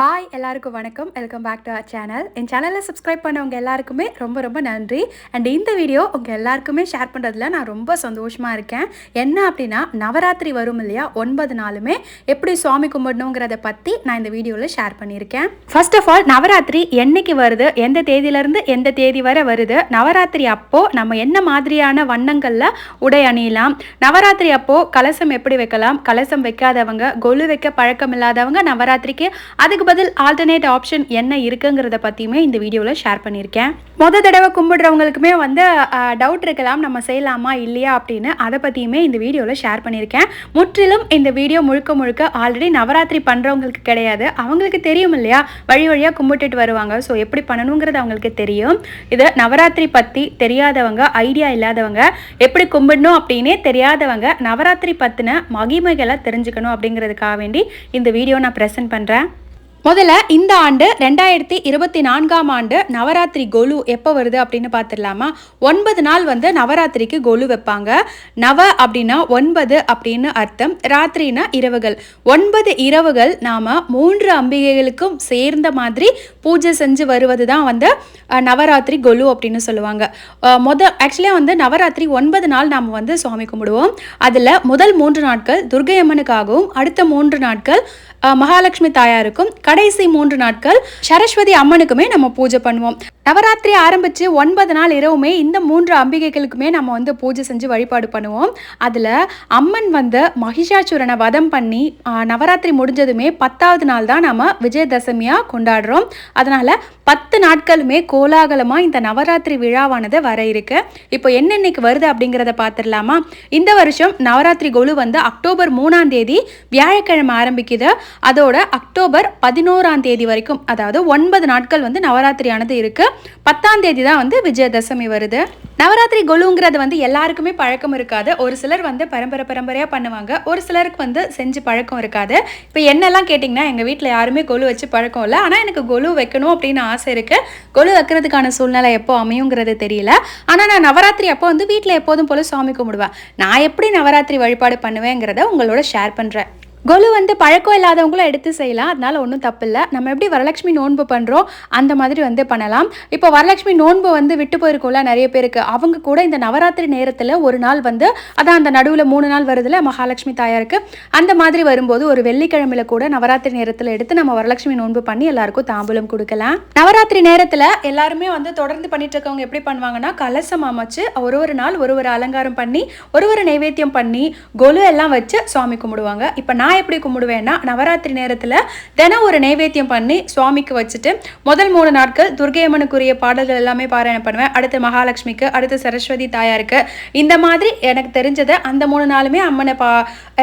Hi எல்லாருக்கும் வணக்கம். Welcome back to our channel என் சேனலை சப்ஸ்கிரைப் பண்ணவங்க எல்லாருக்குமே ரொம்ப ரொம்ப நன்றி. அண்ட் இந்த வீடியோ உங்கள் எல்லாருக்குமே ஷேர் பண்ணுறதுல நான் ரொம்ப சந்தோஷமாக இருக்கேன். என்ன அப்படின்னா நவராத்திரி வரும் இல்லையா? ஒன்பது நாளுமே எப்படி சுவாமி கும்பிடணுங்கிறத பற்றி நான் இந்த வீடியோவில் ஷேர் பண்ணியிருக்கேன். ஃபர்ஸ்ட் ஆஃப் ஆல் நவராத்திரி என்னைக்கு வருது? எந்த தேதியிலேருந்து எந்த தேதி வரை வருது? நவராத்திரி அப்போது நம்ம என்ன மாதிரியான வண்ணங்களில் உடை அணியலாம்? நவராத்திரி அப்போது கலசம் எப்படி வைக்கலாம்? கலசம் வைக்காதவங்க கொலு வைக்க பழக்கம் இல்லாதவங்க நவராத்திரிக்கு அதுக்கு பதில் ஆல்டர்னேட் ஆப்ஷன் என்ன இருக்குங்கிறத பற்றியுமே இந்த வீடியோவில் ஷேர் பண்ணியிருக்கேன். மொதல் தடவை கும்பிடுறவங்களுக்குமே வந்து டவுட் இருக்கலாம் நம்ம செய்யலாமா இல்லையா அப்படின்னு அதை பற்றியுமே இந்த வீடியோவில் ஷேர் பண்ணியிருக்கேன். முற்றிலும் இந்த வீடியோ முழுக்க முழுக்க ஆல்ரெடி நவராத்திரி பண்ணுறவங்களுக்கு கிடையாது. அவங்களுக்கு தெரியும் இல்லையா? வழி வழியாக கும்பிட்டுட்டு வருவாங்க. ஸோ எப்படி பண்ணணுங்கிறது அவங்களுக்கு தெரியும். இது நவராத்திரி பற்றி தெரியாதவங்க ஐடியா இல்லாதவங்க எப்படி கும்பிடணும் அப்படின்னே தெரியாதவங்க நவராத்திரி பற்றின மகிமைகளை தெரிஞ்சுக்கணும் அப்படிங்கிறதுக்காக வேண்டி இந்த வீடியோ நான் ப்ரெசென்ட் பண்ணுறேன் முதல்ல இந்த ஆண்டு ரெண்டாயிரத்தி இருபத்தி நான்காம் ஆண்டு நவராத்திரி கொலு எப்போ வருது அப்படின்னு பார்த்துடலாமா? ஒன்பது நாள் வந்து நவராத்திரிக்கு கொலு வைப்பாங்க. நவ அப்படின்னா ஒன்பது அப்படின்னு அர்த்தம். ராத்திரினா இரவுகள். ஒன்பது இரவுகள் நாம் மூன்று அம்பிகைகளுக்கும் சேர்ந்த மாதிரி பூஜை செஞ்சு வருவது தான் வந்து நவராத்திரி கொலு அப்படின்னு சொல்லுவாங்க. முத ஆக்சுவலியாக வந்து நவராத்திரி ஒன்பது நாள் நாம் வந்து சுவாமி கும்பிடுவோம். அதில் முதல் மூன்று நாட்கள் துர்கை அம்மனுக்காகவும் அடுத்த மூன்று நாட்கள் மகாலட்சுமி தாயாருக்கும் கடைசி மூன்று நாட்கள் சரஸ்வதி அம்மனுக்குமே நம்ம பூஜை பண்ணுவோம். நவராத்திரி ஆரம்பித்து ஒன்பது நாள் இரவுமே இந்த மூன்று அம்பிகைகளுக்குமே நம்ம வந்து பூஜை செஞ்சு வழிபாடு பண்ணுவோம். அதில் அம்மன் வந்து மகிஷாசுரனை வதம் பண்ணி நவராத்திரி முடிஞ்சதுமே பத்தாவது நாள் தான் நம்ம விஜயதசமியாக கொண்டாடுறோம். அதனால் பத்து நாட்களுமே கோலாகலமாக இந்த நவராத்திரி விழாவானது வர இருக்கு. இப்போ என்னென்னைக்கு வருது அப்படிங்கிறத பார்த்துடலாமா? இந்த வருஷம் நவராத்திரி கொலு வந்து அக்டோபர் மூணாம் தேதி வியாழக்கிழமை ஆரம்பிக்குது. அதோட அக்டோபர் பதினோராம் தேதி வரைக்கும் அதாவது ஒன்பது நாட்கள் வந்து நவராத்திரியானது இருக்குது பத்தாம் தேதி தான் வந்து விஜயதசமி வருது. நவராத்திரி கொலுங்கிறது வந்து எல்லாருக்குமே பழக்கம் இருக்காது. ஒரு சிலர் வந்து பரம்பரை பரம்பரையாக பண்ணுவாங்க. ஒரு சிலருக்கு வந்து செஞ்சு பழக்கம் இருக்காது. இப்போ என்னெல்லாம் கேட்டிங்கன்னா எங்கள் வீட்டில் யாருமே கொலு வச்சு பழக்கம் இல்லை. ஆனால் எனக்கு கொலு வைக்கணும் அப்படின்னு ஆசை இருக்குது கொலு வைக்கிறதுக்கான சூழ்நிலை எப்போ அமையுங்கிறது தெரியல. ஆனால் நான் நவராத்திரி அப்போ வந்து வீட்டில் எப்போதும் போல சாமி கும்பிடுவேன். நான் எப்படி நவராத்திரி வழிபாடு பண்ணுவேங்கிறத உங்களோட ஷேர் பண்ணுறேன் கொலு வந்து பழக்கம் இல்லாதவங்களும் எடுத்து செய்யலாம். அதனால் ஒன்றும் தப்பு இல்லை நம்ம எப்படி வரலட்சுமி நோன்பு பண்ணுறோம் அந்த மாதிரி வந்து பண்ணலாம். இப்போ வரலட்சுமி நோன்பு வந்து விட்டு போயிருக்கோம்ல நிறைய பேருக்கு. அவங்க கூட இந்த நவராத்திரி நேரத்தில் ஒரு நாள் வந்து அதான் அந்த நடுவில் மூணு நாள் வருதுல மகாலட்சுமி தாயாருக்கு. அந்த மாதிரி வரும்போது ஒரு வெள்ளிக்கிழமையில கூட நவராத்திரி நேரத்தில் எடுத்து நம்ம வரலட்சுமி நோன்பு பண்ணி எல்லாருக்கும் தாம்பூலம் கொடுக்கலாம். நவராத்திரி நேரத்தில் எல்லாருமே வந்து தொடர்ந்து பண்ணிட்டு இருக்கவங்க எப்படி பண்ணுவாங்கன்னா கலசம் அமைச்சு ஒரு ஒரு நாள் ஒரு ஒரு அலங்காரம் பண்ணி ஒரு ஒரு நைவேத்தியம் பண்ணி கொலு எல்லாம் வச்சு சுவாமி கும்பிடுவாங்க. இப்போ நான் நான் எப்படி கும்பிடுவேன்னா நவராத்திரி நேரத்தில் தினம் ஒரு நைவேத்தியம் பண்ணி சுவாமிக்கு வச்சுட்டு முதல் மூணு நாட்கள் துர்கையம்மனுக்குரிய பாடல்கள் எல்லாமே பாராயணம் பண்ணுவேன். அடுத்து மகாலட்சுமிக்கு அடுத்து சரஸ்வதி தாயாருக்கு. இந்த மாதிரி எனக்கு தெரிஞ்சதை அந்த மூணு நாளுமே அம்மனை பா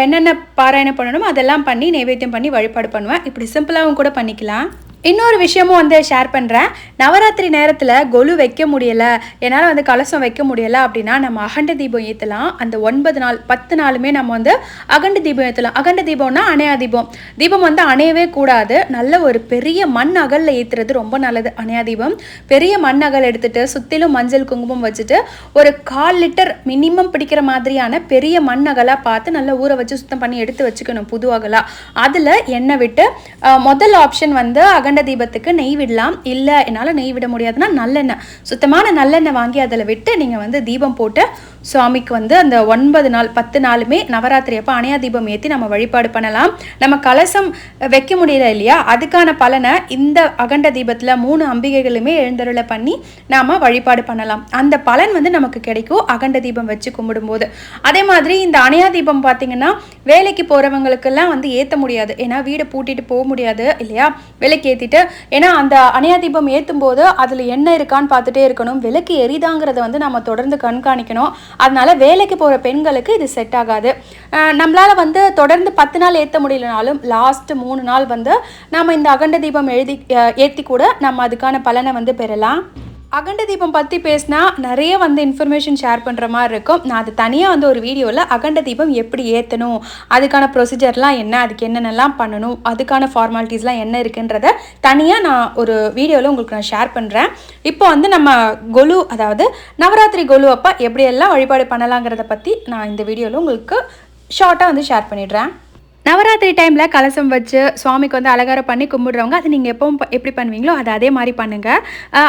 என்னென்ன பாராயணம் பண்ணணுமோ அதெல்லாம் பண்ணி நைவேத்தியம் பண்ணி வழிபாடு பண்ணுவேன். இப்படி சிம்பிளாகவும் கூட பண்ணிக்கலாம். இன்னொரு விஷயமும் வந்து ஷேர் பண்ணுறேன் நவராத்திரி நேரத்தில் கொலு வைக்க முடியலை. என்னால் வந்து கலசம் வைக்க முடியலை அப்படின்னா நம்ம அகண்ட தீபம் ஏற்றலாம் அந்த ஒன்பது நாள் பத்து நாளுமே நம்ம வந்து அகண்ட தீபம் ஏற்றலாம் அகண்ட தீபம்னா அணையா தீபம். தீபம் வந்து அணையவே கூடாது. நல்ல ஒரு பெரிய மண் அகலில் ஏற்றுறது ரொம்ப நல்லது. அணையா தீபம். பெரிய மண் அகல் எடுத்துகிட்டு சுற்றிலும் மஞ்சள் குங்குமம் வச்சுட்டு ஒரு கால் லிட்டர் மினிமம் பிடிக்கிற மாதிரியான பெரிய மண் அகலாக பார்த்து நல்லா ஊற வச்சு சுத்தம் பண்ணி எடுத்து வச்சுக்கணும் புது அகலாக அதில் எண்ணெய் விட்டு முதல் ஆப்ஷன் வந்து அகண்ட தீபத்துக்கு நெய் விடலாம். இல்லை என்னால் நெய் விட முடியாதுன்னா நல்லெண்ணெய். சுத்தமான நல்லெண்ணெய் வாங்கி அதில் விட்டு நீங்கள் வந்து தீபம் போட்டு சுவாமிக்கு வந்து அந்த ஒன்பது நாள் பத்து நாளுமே நவராத்திரி அப்போ அணையா தீபம் ஏற்றி நம்ம வழிபாடு பண்ணலாம். நம்ம கலசம் வைக்க முடியல இல்லையா? அதுக்கான பலனை இந்த அகண்ட தீபத்தில் மூணு அம்பிகைகளுமே எழுந்தருளை பண்ணி நாம் வழிபாடு பண்ணலாம். அந்த பலன் வந்து நமக்கு கிடைக்கும். அகண்ட தீபம் வச்சு கும்பிடும்போது. அதே மாதிரி இந்த அணையா தீபம் பார்த்தீங்கன்னா வேலைக்கு போகிறவங்களுக்கெல்லாம் வந்து ஏற்ற முடியாது. ஏன்னா வீடை பூட்டிட்டு போக முடியாது இல்லையா? விலைக்கு ஏற்றிட்டு ஏன்னா அந்த அணையா தீபம் ஏற்றும் போது அதில் என்ன இருக்கான்னு பார்த்துட்டே இருக்கணும். விலைக்கு எரிதாங்கிறத வந்து நம்ம தொடர்ந்து கண்காணிக்கணும். அதனால் வேலைக்கு போகிற பெண்களுக்கு இது செட் ஆகாது. நம்மளால் வந்து தொடர்ந்து பத்து நாள் ஏற்ற முடியலனாலும் லாஸ்ட் மூணு நாள் வந்து நம்ம இந்த அகண்ட தீபம் எழுதி ஏற்றி கூட நம்ம அதுக்கான பலனை வந்து பெறலாம். அகண்ட தீபம் பற்றி பேசினா நிறைய வந்து இன்ஃபர்மேஷன் ஷேர் பண்ணுற மாதிரி இருக்கும். நான் அது தனியாக வந்து ஒரு வீடியோவில் அகண்ட தீபம் எப்படி ஏற்றணும் அதுக்கான ப்ரொசீஜர்லாம் என்ன அதுக்கு என்னென்னலாம் பண்ணணும் அதுக்கான ஃபார்மாலிட்டிஸ்லாம் என்ன இருக்குன்றத தனியாக நான் ஒரு வீடியோவில் உங்களுக்கு நான் ஷேர் பண்ணுறேன் இப்போ வந்து நம்ம கொலு அதாவது நவராத்திரி கொலு அப்போ எப்படியெல்லாம் வழிபாடு பண்ணலாங்கிறத பற்றி நான் இந்த வீடியோவில் உங்களுக்கு ஷார்ட்டாக வந்து ஷேர் பண்ணிடுறேன். நவராத்திரி டைமில் கலசம் வச்சு சுவாமிக்கு வந்து அலங்காரம் பண்ணி கும்பிடுறவங்க அது நீங்கள் எப்பவும் ப- எப்படி பண்ணுவீங்களோ அது அதே மாதிரி பண்ணுங்கள்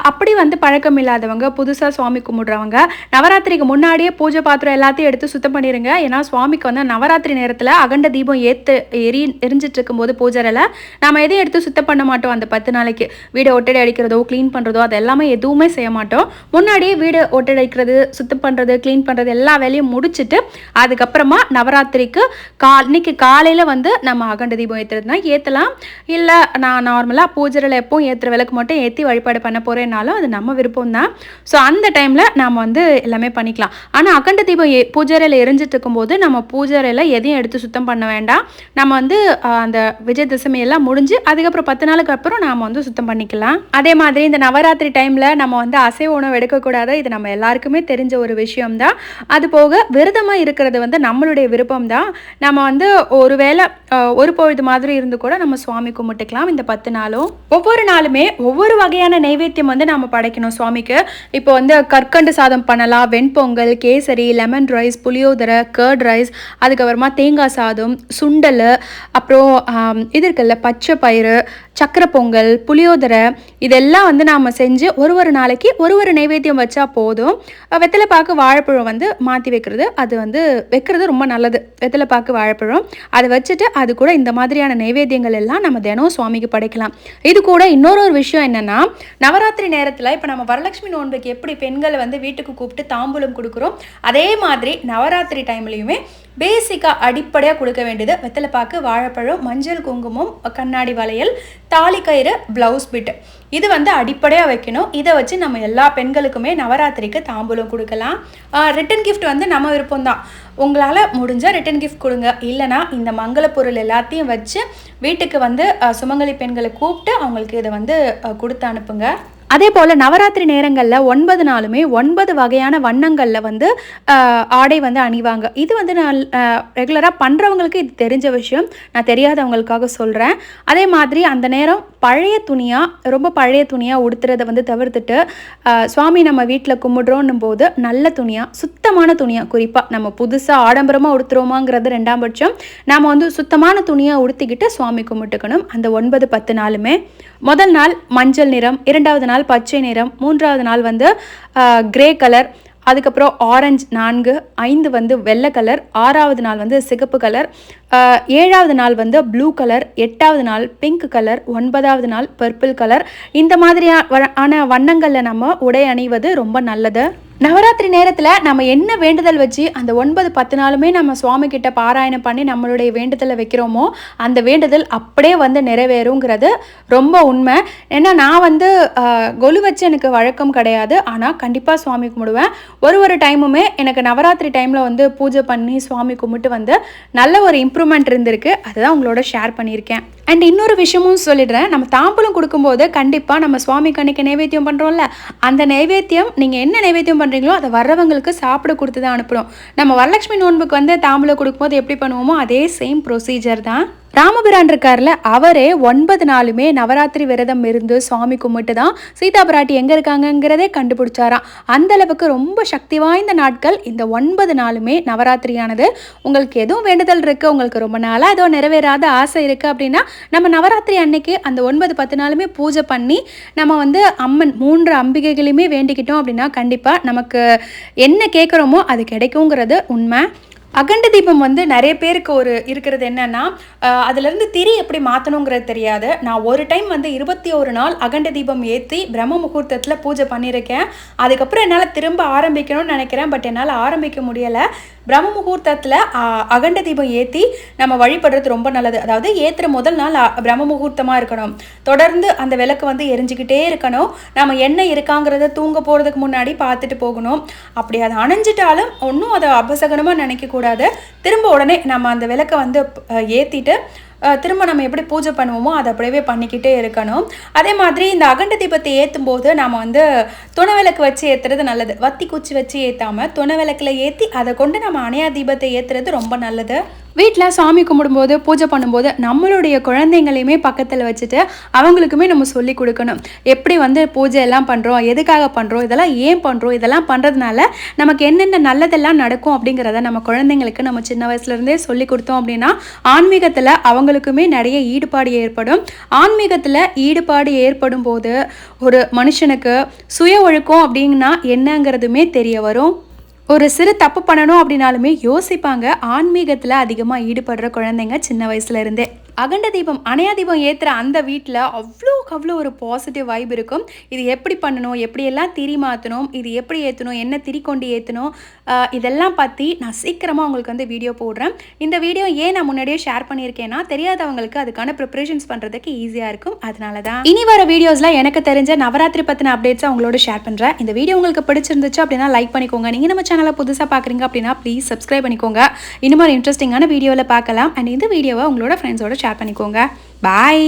அப்படி வந்து பழக்கம் இல்லாதவங்க புதுசாக சுவாமி கும்பிடுறவங்க நவராத்திரிக்கு முன்னாடியே பூஜை பாத்திரம் எல்லாத்தையும் எடுத்து சுத்தம் பண்ணிடுங்க ஏன்னா சுவாமிக்கு வந்து நவராத்திரி நேரத்தில் அகண்ட தீபம் ஏற்று எரி எரிஞ்சிட்டு இருக்கும்போது பூஜையில் நம்ம எதையும் எடுத்து சுத்தம் பண்ண மாட்டோம். அந்த பத்து நாளைக்கு வீடை ஒட்டடை அடிக்கிறதோ க்ளீன் பண்ணுறதோ அது எல்லாமே எதுவுமே செய்ய மாட்டோம். முன்னாடியே வீடு ஒட்டடை அடிக்கிறது சுத்தம் பண்ணுறது க்ளீன் பண்ணுறது எல்லா வேலையும் முடிச்சுட்டு அதுக்கப்புறமா நவராத்திரிக்கு கா இன்னைக்கு காலையில் வந்து நம்ம அகண்ட தீபம் ஏற்றுறதுனா ஏற்றலாம் இல்லை நான் நார்மலாக பூஜையில் எப்போவும் ஏற்றுற விளக்கு மட்டும் ஏற்றி வழிபாடு பண்ண போகிறேன்னாலும் அது நம்ம விருப்பம் தான் ஸோ அந்த டைமில் நாம் வந்து எல்லாமே பண்ணிக்கலாம். ஆனால் அகண்ட தீபம் ஏ பூஜையில் எரிஞ்சிட்டு இருக்கும்போது நம்ம பூஜையில் எதையும் எடுத்து சுத்தம் பண்ண வேண்டாம். நம்ம வந்து அந்த விஜயதசமி எல்லாம் முடிஞ்சு அதுக்கப்புறம் பத்து நாளுக்கு அப்புறம் நாம் வந்து சுத்தம் பண்ணிக்கலாம். அதே மாதிரி இந்த நவராத்திரி டைமில் நம்ம வந்து அசைவ உணவு எடுக்கக்கூடாது. இது நம்ம எல்லாருக்குமே தெரிஞ்ச ஒரு விஷயம்தான். அது போக விரதமாக இருக்கிறது வந்து நம்மளுடைய விருப்பம் தான் நம்ம வந்து ஒருவேளை ஒருவேளை ஒரு பொழுது மாதிரி இருந்து கூட நம்ம சுவாமி கும்பிட்டுக்கலாம். இந்த பத்து நாளும். ஒவ்வொரு நாளுமே ஒவ்வொரு வகையான நைவேத்தியம் வந்து நம்ம படைக்கணும் சுவாமிக்கு. இப்போ வந்து கற்கண்டு சாதம் பண்ணலாம் வெண்பொங்கல் kesari lemon rice puliyodarai curd rice அதுக்கப்புறமா தேங்காய் சாதம் சுண்டல் அப்புறம் இது இருக்குல்ல பச்சை பயிறு சக்கரை பொங்கல் புளியோதரை இதெல்லாம் வந்து நாம் செஞ்சு ஒரு ஒரு நாளைக்கு ஒரு ஒரு நைவேத்தியம் வச்சா போதும். வெத்தலை பாக்கு வாழைப்பழம் வந்து மாற்றி வைக்கிறது. அது வந்து வைக்கிறது ரொம்ப நல்லது. வெத்தலை பாக்கு வாழைப்பழம். அதை வச்சு வச்சுட்டு அது கூட இந்த மாதிரியான நைவேத்தியங்கள் எல்லாம் நம்ம தினம் சுவாமிக்கு படைக்கலாம். இது கூட இன்னொரு ஒரு விஷயம் என்னன்னா நவராத்திரி நேரத்தில் இப்போ நம்ம வரலட்சுமி நோன்புக்கு எப்படி பெண்களை வந்து வீட்டுக்கு கூப்பிட்டு தாம்பூலம் கொடுக்குறோம் அதே மாதிரி நவராத்திரி டைம்லையுமே பேசிக்காக அடிப்படையாக கொடுக்க வேண்டியது வெத்தலைப்பாக்கு வாழைப்பழம் மஞ்சள் குங்குமம் கண்ணாடி வளையல் தாலி கயிறு ப்ளவுஸ் பிட் இது வந்து அடிப்படையாக வைக்கணும். இதை வச்சு நம்ம எல்லா பெண்களுக்குமே நவராத்திரிக்கு தாம்பூலம் கொடுக்கலாம். ரிட்டன் கிஃப்ட் வந்து நம்ம விருப்பம் தான் உங்களால் முடிஞ்சால் ரிட்டன் கிஃப்ட் கொடுங்க. இல்லைனா இந்த மங்கள பொருள் எல்லாத்தையும் வச்சு வீட்டுக்கு வந்து சுமங்கலி பெண்களை கூப்பிட்டு அவங்களுக்கு இதை வந்து கொடுத்து அனுப்புங்க. அதே போல் நவராத்திரி நேரங்களில் ஒன்பது நாளுமே ஒன்பது வகையான வண்ணங்களில் வந்து ஆடை வந்து அணிவாங்க. இது வந்து நான் ரெகுலராக பண்ணுறவங்களுக்கு இது தெரிஞ்ச விஷயம். நான் தெரியாதவங்களுக்காக சொல்கிறேன் அதே மாதிரி அந்த நேரம் பழைய துணியாக ரொம்ப பழைய துணியாக உடுத்துறதை வந்து தவிர்த்துட்டு சுவாமி நம்ம வீட்டில் கும்பிடுறோன்னும் போது நல்ல துணியாக சுத்தமான துணியாக குறிப்பாக நம்ம புதுசாக ஆடம்பரமாக உடுத்துறோமாங்கிறது ரெண்டாம் பட்சம். நாம் வந்து சுத்தமான துணியாக உடுத்திக்கிட்டு சுவாமி கும்பிட்டுக்கணும். அந்த ஒன்பது பத்து நாளுமே. முதல் நாள் மஞ்சள் நிறம் இரண்டாவது நாள் பச்சை நிறம் மூன்றாவது நாள் வந்து கிரே கலர் அதுக்கப்புறம் ஆரஞ்சு நான்கு ஐந்து வந்து வெள்ளை கலர் ஆறாவது நாள் வந்து சிகப்பு கலர் ஏழாவது நாள் வந்து ப்ளூ கலர் எட்டாவது நாள் பிங்க் கலர் ஒன்பதாவது நாள் பர்பிள் கலர் இந்த மாதிரியான வண்ணங்களில் நம்ம உடை அணிவது ரொம்ப நல்லது. நவராத்திரி நேரத்தில் நம்ம என்ன வேண்டுதல் வச்சு அந்த ஒன்பது பத்து நாளுமே நம்ம சுவாமி கிட்ட பாராயணம் பண்ணி நம்மளுடைய வேண்டுதலை வைக்கிறோமோ அந்த வேண்டுதல் அப்படியே வந்து நிறைவேறுங்கிறது ரொம்ப உண்மை. ஏன்னா நான் வந்து கொலு வச்சு எனக்கு வழக்கம் கிடையாது. ஆனால் கண்டிப்பாக சுவாமி கும்பிடுவேன். ஒரு ஒரு டைமுமே எனக்கு நவராத்திரி டைமில் வந்து பூஜை பண்ணி சுவாமி கும்பிட்டு வந்து நல்ல ஒரு இம்ப்ரூவ்மெண்ட் இருந்திருக்கு. அதுதான் உங்களோட ஷேர் பண்ணியிருக்கேன். அண்ட் இன்னொரு விஷயமும் சொல்லிடுறேன். நம்ம தாம்பூலம் கொடுக்கும்போது கண்டிப்பாக நம்ம சுவாமிக்கு அன்னைக்கு நைவேத்தியம் பண்ணுறோம்ல அந்த நைவேத்தியம் நீங்கள் என்ன நைவேத்தியம் பண்ணுறீங்களோ அதை வர்றவங்களுக்கு சாப்பிட கொடுத்து தான் அனுப்புகிறோம் நம்ம வரலட்சுமி நோன்புக்கு வந்து தாம்பூலம் கொடுக்கும்போது எப்படி பண்ணுவோமோ அதே சேம் ப்ரொசீஜர் தான். ராமபிரான் இருக்கார்ல அவரே ஒன்பது நாளுமே நவராத்திரி விரதம் இருந்து சுவாமி கும்பிட்டு தான் சீதா பிராட்டி எங்கே இருக்காங்கங்கிறதே கண்டுபிடிச்சாராம். அந்த அளவுக்கு ரொம்ப சக்தி வாய்ந்த நாட்கள் இந்த ஒன்பது நாளுமே நவராத்திரியானது. உங்களுக்கு எதுவும் வேண்டுதல் இருக்குது உங்களுக்கு ரொம்ப நாளாக ஏதோ நிறைவேறாத ஆசை இருக்குது அப்படின்னா நம்ம நவராத்திரி அன்னைக்கு அந்த ஒன்பது பத்து நாளுமே பூஜை பண்ணி நம்ம வந்து அம்மன் மூன்று அம்பிகைகளையுமே வேண்டிக்கிட்டோம் அப்படின்னா கண்டிப்பாக நமக்கு என்ன கேட்குறோமோ அது கிடைக்குங்கிறது உண்மை. அகண்ட தீபம் வந்து நிறைய பேருக்கு ஒரு இருக்கிறது என்னன்னா அதுலேருந்து திரி எப்படி மாற்றணுங்கிறது தெரியாது. நான் ஒரு டைம் வந்து இருபத்தி ஒரு நாள் அகண்ட தீபம் ஏற்றி பிரம்ம முகூர்த்தத்தில் பூஜை பண்ணியிருக்கேன். அதுக்கப்புறம் என்னால் திரும்ப ஆரம்பிக்கணும்னு நினைக்கிறேன். பட் என்னால் ஆரம்பிக்க முடியலை. பிரம்ம முகூர்த்தத்தில் அகண்ட தீபம் ஏற்றி நம்ம வழிபடுறது ரொம்ப நல்லது. அதாவது ஏற்றுற முதல் நாள் பிரம்ம முகூர்த்தமாக இருக்கணும். தொடர்ந்து அந்த விளக்கு வந்து எரிஞ்சுக்கிட்டே இருக்கணும். நம்ம என்ன இருக்காங்கிறத தூங்க போகிறதுக்கு முன்னாடி பார்த்துட்டு போகணும். அப்படி அதை அணைஞ்சிட்டாலும் ஒன்றும் அதை அபசகனமாக நினைக்கக்கூடாது. திரும்ப உடனே நம்ம அந்த விளக்கை வந்து ஏற்றிட்டு திரும்ப நம்ம எப்படி பூஜை பண்ணுவோமோ அதை அப்படியே பண்ணிக்கிட்டே இருக்கணும். அதே மாதிரி இந்த அகண்ட தீபத்தை ஏற்றும் போது நாம் வந்து துணை விளக்கு வச்சு ஏற்றுறது நல்லது. வத்தி குச்சி வச்சு ஏற்றாமல் துணை விளக்கில் ஏற்றி அதை கொண்டு நம்ம அணையா தீபத்தை ஏற்றுறது ரொம்ப நல்லது. வீட்டில் சாமி கும்பிடும்போது பூஜை பண்ணும்போது நம்மளுடைய குழந்தைங்களையுமே பக்கத்தில் வச்சுட்டு அவங்களுக்குமே நம்ம சொல்லி கொடுக்கணும். எப்படி வந்து பூஜை எல்லாம் பண்ணுறோம் எதுக்காக பண்ணுறோம் இதெல்லாம் ஏன் பண்ணுறோம் இதெல்லாம் பண்ணுறதுனால நமக்கு என்னென்ன நல்லதெல்லாம் நடக்கும் அப்படிங்கிறத நம்ம குழந்தைங்களுக்கு நம்ம சின்ன வயசுலேருந்தே சொல்லி கொடுத்தோம் அப்படின்னா ஆன்மீகத்தில் அவங்களுக்குமே நிறைய ஈடுபாடு ஏற்படும். ஆன்மீகத்தில் ஈடுபாடு ஏற்படும் போது ஒரு மனுஷனுக்கு சுய ஒழுக்கம் அப்படின்னா என்னங்கிறதுமே தெரிய வரும். ஒரு சிறு தப்பு பண்ணணும் அப்படின்னாலுமே யோசிப்பாங்க. ஆன்மீகத்தில் அதிகமாக ஈடுபடுற குழந்தைங்க சின்ன வயசுலேருந்தே அகண்ட தீபம் அணையா தீபம் ஏற்றுற அந்த வீட்டில் அவ்வளோக்கு அவ்வளோ ஒரு பாசிட்டிவ் வைப் இருக்கும். இது எப்படி பண்ணணும்? எப்படியெல்லாம் திரி மாற்றணும் இது எப்படி ஏற்றணும் என்ன திரி கொண்டு ஏற்றணும் இதெல்லாம் பற்றி நான் சீக்கிரமாக உங்களுக்கு வந்து வீடியோ போடுறேன். இந்த வீடியோ ஏன் நான் முன்னாடியே ஷேர் பண்ணியிருக்கேன்னா தெரியாதவங்களுக்கு அதுக்கான ப்ரிப்பரேஷன்ஸ் பண்ணுறதுக்கு ஈஸியாக இருக்கும். அதனால தான் இனி வர வீடியோஸில் எனக்கு தெரிஞ்ச நவராத்திரி பற்றின அப்டேட்ஸை அவங்களோட ஷேர் பண்ணுறேன் இந்த வீடியோ உங்களுக்கு பிடிச்சிருந்துச்சு அப்படின்னா லைக் பண்ணிக்கோங்க. நீங்கள் நம்ம சேனலை புதுசாக பார்க்குறீங்க அப்படின்னா ப்ளீஸ் சப்ஸ்கிரைப் பண்ணிக்கோங்க. இன்னும் ஒரு இன்ட்ரெஸ்டிங்கான வீடியோவில் பார்க்கலாம் அண்ட் இந்த வீடியோவை உங்களோட ஃப்ரெண்ட்ஸோட ஷேர் ஷேர் பண்ணிக்கோங்க. பாய்